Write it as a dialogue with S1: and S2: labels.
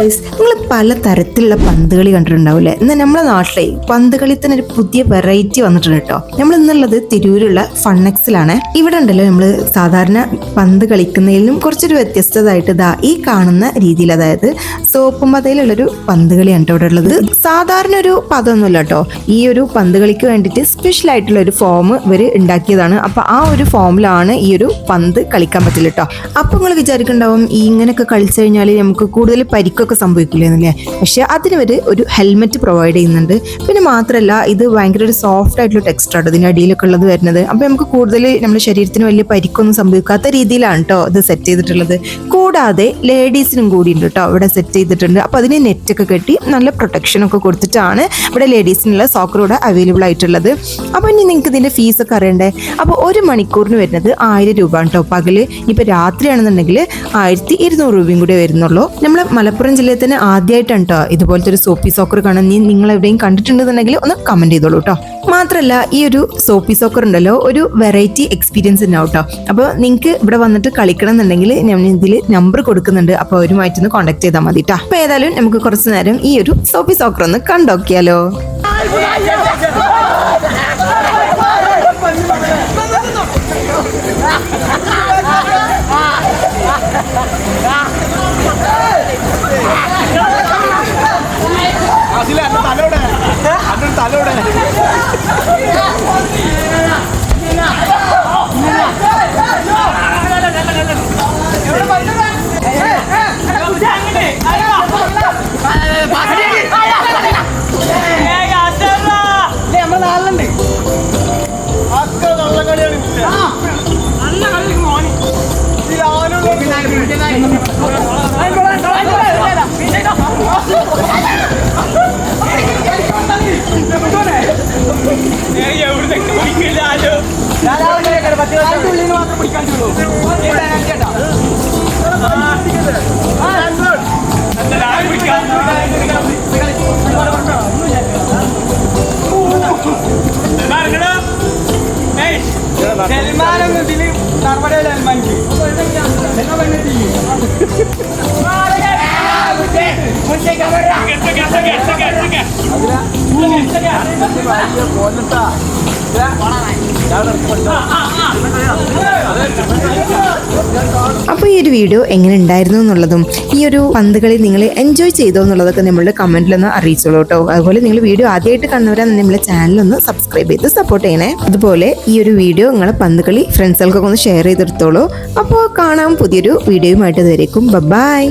S1: Guys നിങ്ങൾ പല തരത്തിലുള്ള പന്ത് കളി കണ്ടിട്ടുണ്ടാവില്ലേ? എന്നാൽ നമ്മുടെ നാട്ടിലെ പന്ത് കളി തന്നെ ഒരു പുതിയ വെറൈറ്റി വന്നിട്ടുണ്ട് കേട്ടോ. നമ്മൾ ഇന്നുള്ളത് തിരൂരുള്ള ഫണ്ണക്സിലാണ് ഇവിടെ ഉണ്ടല്ലോ നമ്മൾ സാധാരണ പന്ത് കളിക്കുന്നതിലും കുറച്ചൊരു വ്യത്യസ്തതായിട്ട് ഇതാ ഈ കാണുന്ന രീതിയിൽ അതായത് സോപ്പും പതയിലുള്ളൊരു പന്ത് കളിയാണ് ഇവിടെ ഉള്ളത്. സാധാരണ ഒരു പദമൊന്നുമില്ല കേട്ടോ. ഈ ഒരു പന്ത് കളിക്ക് വേണ്ടിയിട്ട് സ്പെഷ്യൽ ആയിട്ടുള്ള ഒരു ഫോം ഇവർ ഉണ്ടാക്കിയതാണ്. അപ്പൊ ആ ഒരു ഫോമിലാണ് ഈ ഒരു പന്ത് കളിക്കാൻ പറ്റില്ല കേട്ടോ. അപ്പൊ നിങ്ങൾ വിചാരിക്കുന്നുണ്ടാവും ഈ ഇങ്ങനെയൊക്കെ കളിച്ചു കഴിഞ്ഞാൽ നമുക്ക് കൂടുതൽ പരിക്കൊക്കെ സംഭവിക്കില്ലേ എന്നല്ലേ പക്ഷെ അതിന് വരെ ഒരു ഹെൽമെറ്റ് പ്രൊവൈഡ് ചെയ്യുന്നുണ്ട്. പിന്നെ മാത്രമല്ല ഇത് ഭയങ്കര ഒരു സോഫ്റ്റ് ആയിട്ടുള്ള ടെക്സ്റ്റാണ് ഇതിന്റെ അടിയിലൊക്കെ ഉള്ളത് വരുന്നത്. അപ്പോൾ നമുക്ക് കൂടുതൽ നമ്മുടെ ശരീരത്തിന് വലിയ പരിക്കൊന്നും സംഭവിക്കാത്ത രീതിയിലാണ് കേട്ടോ ഇത് സെറ്റ് ചെയ്തിട്ടുള്ളത്. കൂടാതെ ലേഡീസിനും കൂടി ഉണ്ട് കേട്ടോ ഇവിടെ സെറ്റ് ചെയ്തിട്ടുണ്ട്. അപ്പോൾ അതിന് നെറ്റൊക്കെ കെട്ടി നല്ല പ്രൊട്ടക്ഷനൊക്കെ കൊടുത്തിട്ടാണ് ഇവിടെ ലേഡീസിനുള്ള സോക്കർ ഇവിടെ അവൈലബിൾ ആയിട്ടുള്ളത്. അപ്പോൾ ഇനി നിങ്ങൾക്ക് ഇതിന്റെ ഫീസൊക്കെ അറിയണ്ടേ? അപ്പോൾ ഒരു മണിക്കൂറിന് വരുന്നത് ആയിരം രൂപ കേട്ടോ പകൽ. ഇപ്പം രാത്രിയാണെന്നുണ്ടെങ്കിൽ ആയിരത്തി ഇരുന്നൂറ് രൂപയും കൂടെ വരുന്നുള്ളൂ. നമ്മൾ മലപ്പുറം ജില്ലയിൽ തന്നെ ആദ്യമായിട്ടാണ് കേട്ടോ ഇതുപോലത്തെ ഒരു സോപ്പി സോക്കർ കാണാൻ. നീ നിങ്ങൾ എവിടെയും കണ്ടിട്ടുണ്ടെന്നുണ്ടെങ്കിൽ ഒന്ന് കമന്റ് ചെയ്തോളൂ കേട്ടോ മാത്രമല്ല ഈ ഒരു സോപ്പി സോക്കർ ഉണ്ടല്ലോ ഒരു വെറൈറ്റി എക്സ്പീരിയൻസ് ഉണ്ടാവും കേട്ടോ അപ്പോൾ നിങ്ങൾക്ക് ഇവിടെ വന്നിട്ട് കളിക്കണം എന്നുണ്ടെങ്കിൽ ഞാൻ ഇതിൽ നമ്പർ കൊടുക്കുന്നുണ്ട്. അപ്പോൾ അവരുമായിട്ടൊന്ന് കോൺടാക്ട് ചെയ്താൽ മതി കേട്ടോ അപ്പോൾ ഏതായാലും നമുക്ക് കുറച്ച് നേരം ഈ ഒരു സോപ്പി സോക്കർ ഒന്ന് കണ്ടോക്കിയാലോ.
S2: അതിലെ അന്റെ തലോടെ അന്റെ തലോടെ അത്ര
S3: സൽമാനൊന്നും ഇതിൽ നടപടിയുടെ സൽമാനിക്ക്
S1: അപ്പോൾ ഈ ഒരു വീഡിയോ എങ്ങനെ ഉണ്ടായിരുന്നു എന്നുള്ളതും ഈ ഒരു പന്തുകളി നിങ്ങൾ എൻജോയ് ചെയ്തോ എന്നുള്ളതൊക്കെ നമ്മളുടെ കമന്റിലൊന്ന് അറിയിച്ചോളൂ കേട്ടോ. അതുപോലെ നിങ്ങൾ വീഡിയോ ആദ്യമായിട്ട് കണ്ടവരാണ് നമ്മളെ ചാനലൊന്ന് സബ്സ്ക്രൈബ് ചെയ്ത് സപ്പോർട്ട് ചെയ്യണേ. അതുപോലെ ഈ ഒരു വീഡിയോ നിങ്ങളെ പന്തുകളി ഫ്രണ്ട്സുകൾക്കൊക്കെ ഒന്ന് ഷെയർ ചെയ്തെടുത്തോളൂ. അപ്പോൾ കാണാം പുതിയൊരു വീഡിയോയുമായിട്ട്. ഇതായിരിക്കും ബൈ